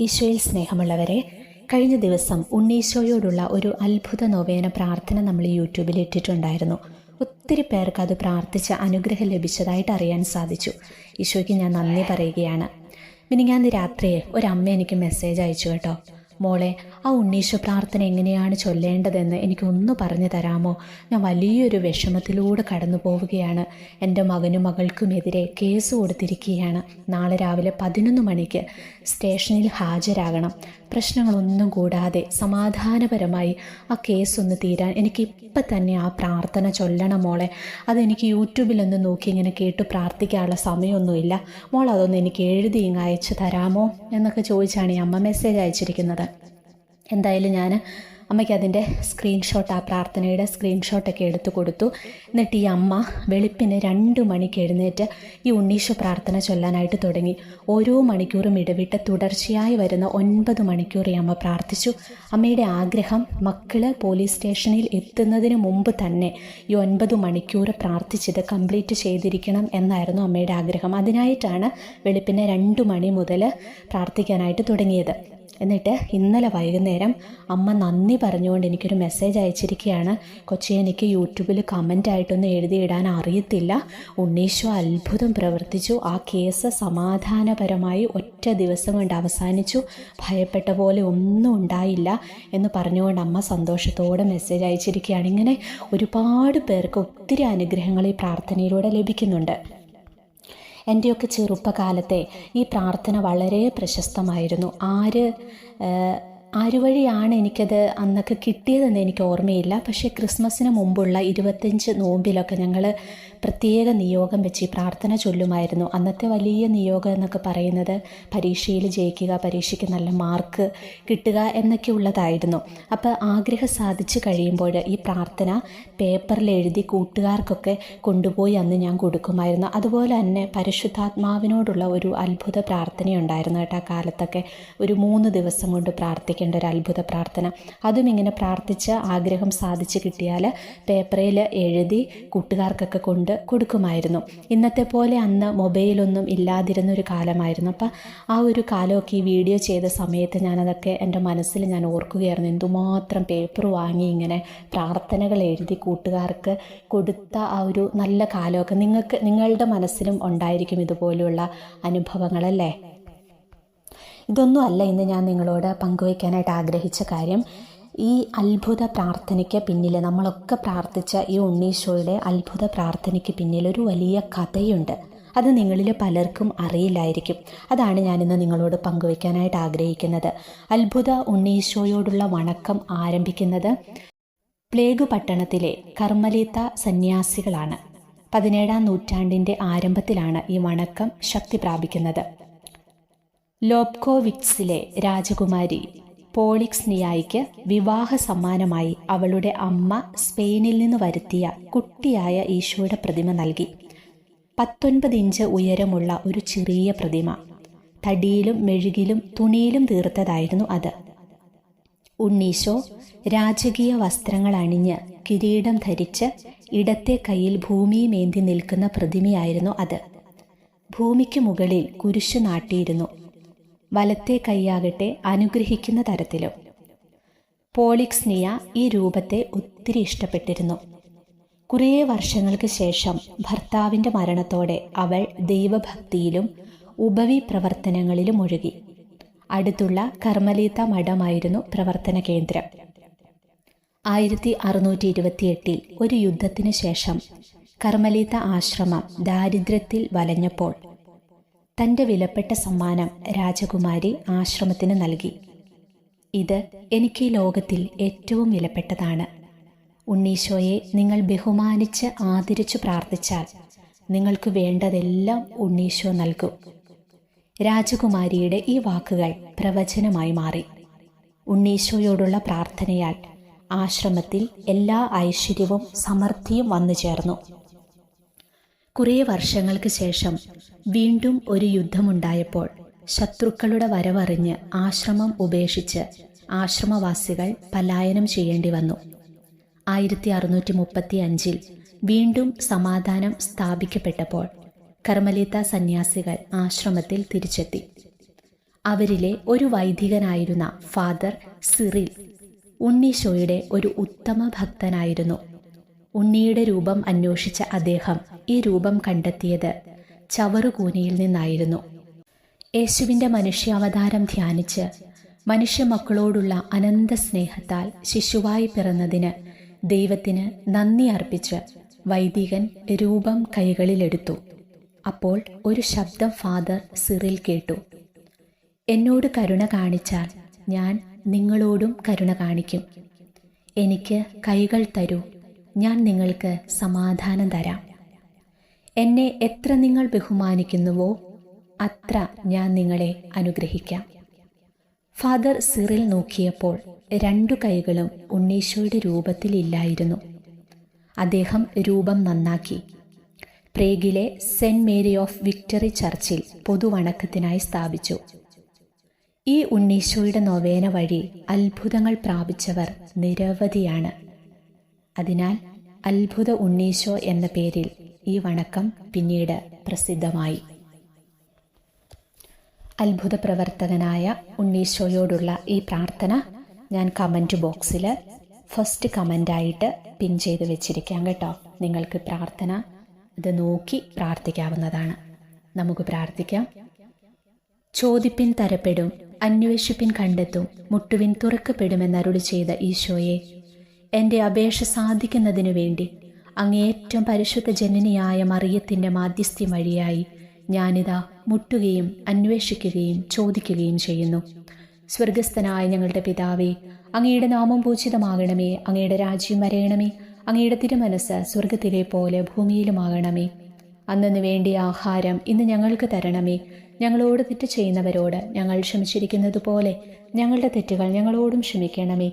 ഈശോയിൽ സ്നേഹമുള്ളവരെ കഴിഞ്ഞ ദിവസം ഉണ്ണീശോയോടുള്ള ഒരു അത്ഭുത നോവേന പ്രാർത്ഥന നമ്മൾ യൂട്യൂബിൽ ഇട്ടിട്ടുണ്ടായിരുന്നു. ഒത്തിരി പേർക്ക് അത് പ്രാർത്ഥിച്ച അനുഗ്രഹം ലഭിച്ചതായിട്ട് അറിയാൻ സാധിച്ചു. ഈശോയ്ക്ക് ഞാൻ നന്ദി പറയുകയാണ്. മിനിങ്ങാന്ന് രാത്രിയെ ഒരമ്മ എനിക്ക് മെസ്സേജ് അയച്ചു കേട്ടോ. മോളെ ആ ഉണ്ണീശോ പ്രാർത്ഥന എങ്ങനെയാണ് ചൊല്ലേണ്ടതെന്ന് എനിക്കൊന്ന് പറഞ്ഞു തരാമോ? ഞാൻ വലിയൊരു വിഷമത്തിലൂടെ കടന്നു പോവുകയാണ്. എന്റെ മകനും മകൾക്കുമെതിരെ കേസ് കൊടുത്തിരിക്കുകയാണ്. നാളെ രാവിലെ പതിനൊന്ന് മണിക്ക് സ്റ്റേഷനിൽ ഹാജരാകണം. പ്രശ്നങ്ങളൊന്നും കൂടാതെ സമാധാനപരമായി ആ കേസ് ഒന്ന് തീരാൻ എനിക്ക് ഇപ്പം തന്നെ ആ പ്രാർത്ഥന ചൊല്ലണം മോളെ. അതെനിക്ക് യൂട്യൂബിലൊന്ന് നോക്കി ഇങ്ങനെ കേട്ട് പ്രാർത്ഥിക്കാനുള്ള സമയമൊന്നുമില്ല മോൾ അതൊന്ന് എനിക്ക് എഴുതി ഇങ്ങ് അയച്ചു തരാമോ എന്നൊക്കെ ചോദിച്ചാണ് ഈ അമ്മ മെസ്സേജ് അയച്ചിരിക്കുന്നത്. എന്തായാലും ഞാൻ അമ്മയ്ക്ക് അതിന്റെ സ്ക്രീൻഷോട്ട് ആ പ്രാർത്ഥനയുടെ സ്ക്രീൻഷോട്ടൊക്കെ എടുത്തു കൊടുത്തു. എന്നിട്ട് ഈ അമ്മ വെളുപ്പിന് രണ്ട് മണിക്ക് എഴുന്നേറ്റ് ഈ ഉണ്ണീശ പ്രാർത്ഥന ചൊല്ലാനായിട്ട് തുടങ്ങി. ഓരോ മണിക്കൂറും ഇടവിട്ട് തുടർച്ചയായി വരുന്ന ഒൻപത് മണിക്കൂർ ഈ അമ്മ പ്രാർത്ഥിച്ചു. അമ്മയുടെ ആഗ്രഹം മക്കൾ പോലീസ് സ്റ്റേഷനിൽ എത്തുന്നതിന് മുമ്പ് തന്നെ ഈ ഒൻപത് മണിക്കൂർ പ്രാർത്ഥിച്ചത് കംപ്ലീറ്റ് ചെയ്തിരിക്കണം എന്നായിരുന്നു അമ്മയുടെ ആഗ്രഹം. അതിനായിട്ടാണ് വെളുപ്പിന് രണ്ട് മണി മുതൽ പ്രാർത്ഥിക്കാനായിട്ട് തുടങ്ങിയത്. എന്നിട്ട് ഇന്നലെ വൈകുന്നേരം അമ്മ നന്ദി പറഞ്ഞുകൊണ്ട് എനിക്കൊരു മെസ്സേജ് അയച്ചിരിക്കുകയാണ്. കൊച്ചി എനിക്ക് യൂട്യൂബിൽ കമന്റ് ആയിട്ടൊന്നും എഴുതിയിടാൻ അറിയത്തില്ല. ഉണ്ണീശോ അത്ഭുതം പ്രവർത്തിച്ചു. ആ കേസ് സമാധാനപരമായി ഒറ്റ ദിവസം കൊണ്ട് അവസാനിച്ചു. ഭയപ്പെട്ട പോലെ ഒന്നും ഉണ്ടായില്ല എന്ന് പറഞ്ഞുകൊണ്ട് അമ്മ സന്തോഷത്തോടെ മെസ്സേജ് അയച്ചിരിക്കുകയാണ്. ഇങ്ങനെ ഒരുപാട് പേർക്ക് ഒത്തിരി അനുഗ്രഹങ്ങൾ ഈ പ്രാർത്ഥനയിലൂടെ ലഭിക്കുന്നുണ്ട്. എന്റെയൊക്കെ ചെറുപ്പകാലത്തെ ഈ പ്രാർത്ഥന വളരെ പ്രശസ്തമായിരുന്നു. ആര് ആര് വഴിയാണ് എനിക്കത് അന്നൊക്കെ കിട്ടിയതെന്ന് എനിക്ക് ഓർമ്മയില്ല. പക്ഷേ ക്രിസ്മസിന് മുമ്പുള്ള ഇരുപത്തഞ്ച് നോമ്പിലൊക്കെ ഞങ്ങൾ പ്രത്യേക നിയോഗം വെച്ച് പ്രാർത്ഥന ചൊല്ലുമായിരുന്നു. അന്നത്തെ വലിയ നിയോഗം എന്നൊക്കെ പറയുന്നത് പരീക്ഷയിൽ ജയിക്കുക പരീക്ഷയ്ക്ക് നല്ല മാർക്ക് കിട്ടുക എന്നൊക്കെ ഉള്ളതായിരുന്നു. അപ്പോൾ ആഗ്രഹം സാധിച്ചു കഴിയുമ്പോൾ ഈ പ്രാർത്ഥന പേപ്പറിൽ എഴുതി കൂട്ടുകാർക്കൊക്കെ കൊണ്ടുപോയി അന്ന് ഞാൻ കൊടുക്കുമായിരുന്നു. അതുപോലെ തന്നെ പരിശുദ്ധാത്മാവിനോടുള്ള ഒരു അത്ഭുത പ്രാർത്ഥനയുണ്ടായിരുന്നു കേട്ടോ ആ കാലത്തൊക്കെ. ഒരു മൂന്ന് ദിവസം കൊണ്ട് പ്രാർത്ഥിക്കേണ്ട ഒരു അത്ഭുത പ്രാർത്ഥന. അതും ഇങ്ങനെ പ്രാർത്ഥിച്ച് ആഗ്രഹം സാധിച്ചു കിട്ടിയാൽ പേപ്പറിൽ എഴുതി കൂട്ടുകാർക്കൊക്കെ കൊണ്ട് കൊടുക്കുമായിരുന്നു. ഇന്നത്തെ പോലെ അന്ന് മൊബൈലൊന്നും ഇല്ലാതിരുന്ന ഒരു കാലമായിരുന്നു. അപ്പം ആ ഒരു കാലമൊക്കെ ഈ വീഡിയോ ചെയ്ത സമയത്ത് ഞാനതൊക്കെ എന്റെ മനസ്സിൽ ഞാൻ ഓർക്കുകയായിരുന്നു. എന്തുമാത്രം പേപ്പർ വാങ്ങി ഇങ്ങനെ പ്രാർത്ഥനകൾ എഴുതി കൂട്ടുകാർക്ക് കൊടുത്ത ആ ഒരു നല്ല കാലമൊക്കെ നിങ്ങൾക്ക് നിങ്ങളുടെ മനസ്സിലും ഉണ്ടായിരിക്കും ഇതുപോലെയുള്ള അനുഭവങ്ങളല്ലേ? ഇതൊന്നുമല്ല ഇന്ന് ഞാൻ നിങ്ങളോട് പങ്കുവയ്ക്കാനായിട്ട് ആഗ്രഹിച്ച കാര്യം. ഈ അത്ഭുത പ്രാർത്ഥനയ്ക്ക് പിന്നിൽ നമ്മളൊക്കെ പ്രാർത്ഥിച്ച ഈ ഉണ്ണീശോയുടെ അത്ഭുത പ്രാർത്ഥനയ്ക്ക് പിന്നിൽ ഒരു വലിയ കഥയുണ്ട്. അത് നിങ്ങളിൽ പലർക്കും അറിയില്ലായിരിക്കും. അതാണ് ഞാനിന്ന് നിങ്ങളോട് പങ്കുവയ്ക്കാനായിട്ട് ആഗ്രഹിക്കുന്നത്. അത്ഭുത ഉണ്ണീശോയോടുള്ള വണക്കം ആരംഭിക്കുന്നത് പ്ലേഗ് പട്ടണത്തിലെ കർമ്മലീത്ത സന്യാസികളാണ്. പതിനേഴാം നൂറ്റാണ്ടിന്റെ ആരംഭത്തിലാണ് ഈ വണക്കം ശക്തി പ്രാപിക്കുന്നത്. ലോപ്കോവിക്സിലെ രാജകുമാരി പോളിക്സ്നിയായിക്ക് വിവാഹ സമ്മാനമായി അവളുടെ അമ്മ സ്പെയിനിൽ നിന്ന് വരുത്തിയ കുട്ടിയായ ഈശോയുടെ പ്രതിമ നൽകി. പത്തൊൻപത് ഇഞ്ച് ഉയരമുള്ള ഒരു ചെറിയ പ്രതിമ. തടിയിലും മെഴുകിലും തുണിയിലും തീർത്തതായിരുന്നു അത്. ഉണ്ണീശോ രാജകീയ വസ്ത്രങ്ങൾ അണിഞ്ഞ് കിരീടം ധരിച്ച് ഇടത്തെ കയ്യിൽ ഭൂമിയുമേന്തി നിൽക്കുന്ന പ്രതിമയായിരുന്നു അത്. ഭൂമിക്ക് മുകളിൽ കുരിശു നാട്ടിയിരുന്നു. വലത്തെ കൈയാകട്ടെ അനുഗ്രഹിക്കുന്ന തരത്തിലും. പോളിക്സ്നിയ ഈ രൂപത്തെ ഒത്തിരി ഇഷ്ടപ്പെട്ടിരുന്നു. കുറേ വർഷങ്ങൾക്ക് ശേഷം ഭർത്താവിന്റെ മരണത്തോടെ അവൾ ദൈവഭക്തിയിലും ഉപവി പ്രവർത്തനങ്ങളിലും ഒഴുകി. അടുത്തുള്ള കർമ്മലീത്ത മഠമായിരുന്നു പ്രവർത്തന കേന്ദ്രം. ആയിരത്തി അറുന്നൂറ്റി ഇരുപത്തിയെട്ടിൽ ഒരു യുദ്ധത്തിന് ശേഷം കർമ്മലീത്ത ആശ്രമം ദാരിദ്ര്യത്തിൽ വലഞ്ഞപ്പോൾ തന്റെ വിലപ്പെട്ട സമ്മാനം രാജകുമാരി ആശ്രമത്തിന് നൽകി. ഇത് എനിക്ക് ലോകത്തിൽ ഏറ്റവും വിലപ്പെട്ടതാണ്. ഉണ്ണീശോയെ നിങ്ങൾ ബഹുമാനിച്ച് ആദരിച്ചു പ്രാർത്ഥിച്ചാൽ നിങ്ങൾക്ക് വേണ്ടതെല്ലാം ഉണ്ണീശോ നൽകും. രാജകുമാരിയുടെ ഈ വാക്കുകൾ പ്രവചനമായി മാറി. ഉണ്ണീശോയോടുള്ള പ്രാർത്ഥനയാൽ ആശ്രമത്തിൽ എല്ലാ ഐശ്വര്യവും സമൃദ്ധിയും വന്നു ചേർന്നു കുറേ വർഷങ്ങൾക്ക് ശേഷം വീണ്ടും ഒരു യുദ്ധമുണ്ടായപ്പോൾ ശത്രുക്കളുടെ വരവറിഞ്ഞ് ആശ്രമം ഉപേക്ഷിച്ച് ആശ്രമവാസികൾ പലായനം ചെയ്യേണ്ടി വന്നു. ആയിരത്തി അറുന്നൂറ്റി മുപ്പത്തി അഞ്ചിൽ വീണ്ടും സമാധാനം സ്ഥാപിക്കപ്പെട്ടപ്പോൾ കർമ്മലീത്ത സന്യാസികൾ ആശ്രമത്തിൽ തിരിച്ചെത്തി. അവരിലെ ഒരു വൈദികനായിരുന്ന ഫാദർ സിറിൽ ഉണ്ണീശോയുടെ ഒരു ഉത്തമ ഭക്തനായിരുന്നു ഉണ്ണിയുടെ രൂപം അന്വേഷിച്ച അദ്ദേഹം ഈ രൂപം കണ്ടെത്തിയത് ചവറുകൂനയിൽ നിന്നായിരുന്നു. യേശുവിന്റെ മനുഷ്യാവതാരം ധ്യാനിച്ച് മനുഷ്യമക്കളോടുള്ള അനന്ത സ്നേഹത്താൽ ശിശുവായി പിറന്നതിന് ദൈവത്തിന് നന്ദി അർപ്പിച്ച് വൈദികൻ രൂപം കൈകളിലെടുത്തു. അപ്പോൾ ഒരു ശബ്ദം ഫാദർ സിറിൽ കേട്ടു. എന്നോട് കരുണ കാണിച്ചാൽ ഞാൻ നിങ്ങളോടും കരുണ കാണിക്കും. എനിക്ക് കൈകൾ തരൂ. ഞാൻ നിങ്ങൾക്ക് സമാധാനം തരാം. എന്നെ എത്ര നിങ്ങൾ ബഹുമാനിക്കുന്നുവോ അത്ര ഞാൻ നിങ്ങളെ അനുഗ്രഹിക്കാം. ഫാദർ സിറിൽ നോക്കിയപ്പോൾ രണ്ടു കൈകളും ഉണ്ണീശോയുടെ രൂപത്തിലില്ലായിരുന്നു അദ്ദേഹം രൂപം നന്നാക്കി. പ്രേഗിലെ സെന്റ് മേരി ഓഫ് വിക്ടറി ചർച്ചിൽ പൊതുവണക്കത്തിനായി സ്ഥാപിച്ചു. ഈ ഉണ്ണീശോയുടെ നൊവേന വഴി അത്ഭുതങ്ങൾ പ്രാപിച്ചവർ നിരവധിയാണ്. അതിനാൽ അത്ഭുത ഉണ്ണീശോ എന്ന പേരിൽ ഈ വണക്കം പിന്നീട് പ്രസിദ്ധമായി. അത്ഭുത പ്രവർത്തകനായ ഉണ്ണീശോയോടുള്ള ഈ പ്രാർത്ഥന ഞാൻ കമന്റ് ബോക്സിൽ ഫസ്റ്റ് കമന്റായിട്ട് പിൻ ചെയ്ത് വെച്ചിരിക്കാം കേട്ടോ. നിങ്ങൾക്ക് പ്രാർത്ഥന ഇത് നോക്കി പ്രാർത്ഥിക്കാവുന്നതാണ്. നമുക്ക് പ്രാർത്ഥിക്കാം. ചോദിപ്പിൻ തരപ്പെടും അന്വേഷിപ്പിൻ കണ്ടെത്തും മുട്ടുവിൻ തുറക്കപ്പെടുമെന്നരുളി ചെയ്ത ഈശോയെ എന്റെ അപേക്ഷ സാധിക്കുന്നതിനു വേണ്ടി അങ്ങേറ്റം പരിശുദ്ധ ജനനിയായ മറിയത്തിന്റെ മാധ്യസ്ഥ്യം വഴിയായി ഞാനിതാ മുട്ടുകയും അന്വേഷിക്കുകയും ചോദിക്കുകയും ചെയ്യുന്നു. സ്വർഗസ്ഥനായ ഞങ്ങളുടെ പിതാവേ അങ്ങയുടെ നാമം പൂജിതമാകണമേ അങ്ങയുടെ രാജ്യം വരയണമേ അങ്ങയുടെ തിരുമനസ് സ്വർഗത്തിലെ പോലെ ഭൂമിയിലുമാകണമേ. അന്നു വേണ്ടിയ ആഹാരം ഇന്ന് ഞങ്ങൾക്ക് തരണമേ. ഞങ്ങളോട് തെറ്റ് ചെയ്യുന്നവരോട് ഞങ്ങൾ ക്ഷമിച്ചിരിക്കുന്നത് പോലെ ഞങ്ങളുടെ തെറ്റുകൾ ഞങ്ങളോടും ക്ഷമിക്കണമേ.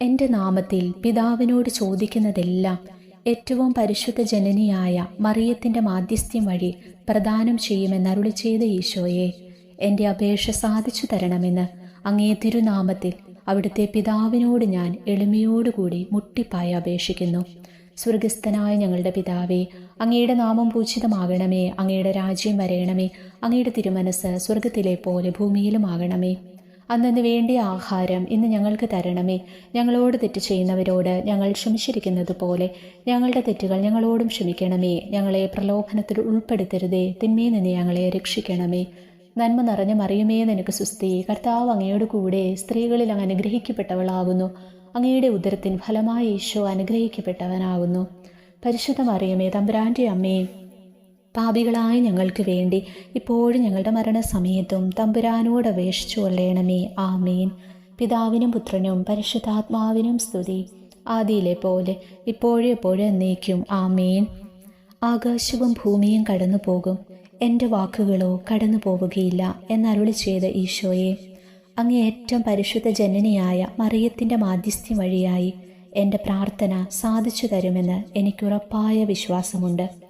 എന്റെ നാമത്തിൽ പിതാവിനോട് ചോദിക്കുന്നതെല്ലാം ഏറ്റവും പരിശുദ്ധ ജനനിയായ മറിയത്തിന്റെ മാധ്യസ്ഥ്യം വഴി പ്രദാനം ചെയ്യുമെന്നരുളി ചെയ്ത ഈശോയെ എന്റെ അപേക്ഷ സാധിച്ചു തരണമെന്ന് അങ്ങേ തിരുനാമത്തിൽ അവിടുത്തെ പിതാവിനോട് ഞാൻ എളിമയോടുകൂടി മുട്ടിപ്പായി അപേക്ഷിക്കുന്നു. സ്വർഗസ്ഥനായ ഞങ്ങളുടെ പിതാവേ അങ്ങയുടെ നാമം പൂജിതമാകണമേ അങ്ങയുടെ രാജ്യം വരയണമേ അങ്ങയുടെ തിരുമനസ് സ്വർഗത്തിലെ പോലെ ഭൂമിയിലുമാകണമേ. അന്നു വേണ്ടിയ ആഹാരം ഇന്ന് ഞങ്ങൾക്ക് തരണമേ. ഞങ്ങളോട് തെറ്റ് ചെയ്യുന്നവരോട് ഞങ്ങൾ ക്ഷമിച്ചിരിക്കുന്നത് പോലെ ഞങ്ങളുടെ തെറ്റുകൾ ഞങ്ങളോടും ക്ഷമിക്കണമേ. ഞങ്ങളെ പ്രലോഭനത്തിൽ ഉൾപ്പെടുത്തരുതേ. തിന്മയിൽ നിന്ന് ഞങ്ങളെ രക്ഷിക്കണമേ. നന്മ നിറഞ്ഞ മറിയുമേ നിനക്ക് സുസ്തി കർത്താവ് അങ്ങയോട് കൂടെ സ്ത്രീകളിൽ അങ്ങ് അനുഗ്രഹിക്കപ്പെട്ടവളാകുന്നു അങ്ങയുടെ ഉദരത്തിൻ ഫലമായ ഈശോ അനുഗ്രഹിക്കപ്പെട്ടവനാകുന്നു പരിശുദ്ധ മറിയമേ തമ്പുരാന്റെ അമ്മേ പാപികളായ ഞങ്ങൾക്ക് വേണ്ടി ഇപ്പോഴും ഞങ്ങളുടെ മരണസമയത്തും തമ്പുരാനോട് അപേക്ഷിച്ചു കൊള്ളണമേ. പിതാവിനും പുത്രനും പരിശുദ്ധാത്മാവിനും സ്തുതി. ആദിയിലെ പോലെ ഇപ്പോഴും എപ്പോഴും എന്നേക്കും. ആമേൻ. ആകാശവും ഭൂമിയും കടന്നു പോകും എന്റെ വാക്കുകളോ കടന്നു പോവുകയില്ല എന്നരുളി ചെയ്ത ഈശോയെ. അങ്ങ് ഏറ്റവും പരിശുദ്ധ ജനനിയായ മറിയത്തിന്റെ മാധ്യസ്ഥ്യം വഴിയായി എന്റെ പ്രാർത്ഥന സാധിച്ചു തരുമെന്ന് എനിക്കുറപ്പായ വിശ്വാസമുണ്ട്.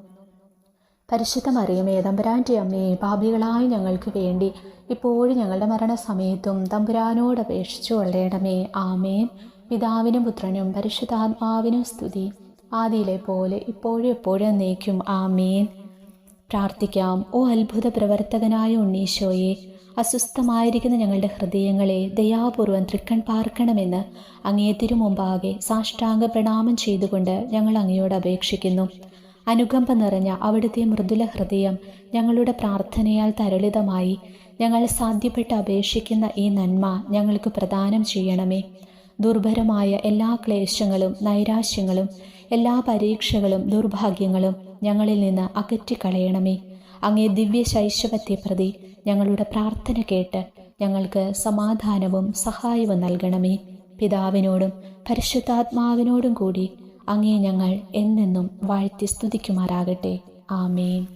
പരിശുദ്ധ മറിയമേ തമ്പുരാന്റെ അമ്മയെ പാപികളായ ഞങ്ങൾക്ക് വേണ്ടി ഇപ്പോഴും ഞങ്ങളുടെ മരണസമയത്തും തമ്പുരാനോട് അപേക്ഷിച്ചു കൊള്ളേണമേ. ആമേൻ. പിതാവിനും പുത്രനും പരിശുദ്ധാത്മാവിനും സ്തുതി. ആദിയിലെ പോലെ ഇപ്പോഴും എപ്പോഴും നീക്കും ആമേൻ. പ്രാർത്ഥിക്കാം. ഓ അത്ഭുത പ്രവർത്തകനായ ഉണ്ണീശോയെ അസ്വസ്ഥമായിരിക്കുന്ന ഞങ്ങളുടെ ഹൃദയങ്ങളെ ദയാപൂർവം തൃക്കൺ പാർക്കണമെന്ന് അങ്ങേ തിരുമുമ്പാകെ സാഷ്ടാംഗ പ്രണാമം ചെയ്തുകൊണ്ട് ഞങ്ങൾ അങ്ങയോട് അപേക്ഷിക്കുന്നു. അനുകമ്പ നിറഞ്ഞ അവിടുത്തെ മൃദുല ഹൃദയം ഞങ്ങളുടെ പ്രാർത്ഥനയാൽ തരളിതമായി. ഞങ്ങൾ സാധ്യപ്പെട്ട് അപേക്ഷിക്കുന്ന ഈ നന്മ ഞങ്ങൾക്ക് പ്രദാനം ചെയ്യണമേ. ദുർഭരമായ എല്ലാ ക്ലേശങ്ങളും നൈരാശ്യങ്ങളും എല്ലാ പരീക്ഷകളും ദുർഭാഗ്യങ്ങളും ഞങ്ങളിൽ നിന്ന് അകറ്റിക്കളയണമേ. അങ്ങേ ദിവ്യ ശൈശവത്തെ പ്രതി ഞങ്ങളുടെ പ്രാർത്ഥന കേട്ട് ഞങ്ങൾക്ക് സമാധാനവും സഹായവും നൽകണമേ. പിതാവിനോടും പരിശുദ്ധാത്മാവിനോടും കൂടി അങ്ങേ ഞങ്ങൾ എന്നെന്നും വാഴ്ത്തി സ്തുതിക്കുമാറാകട്ടെ. ആമേൻ.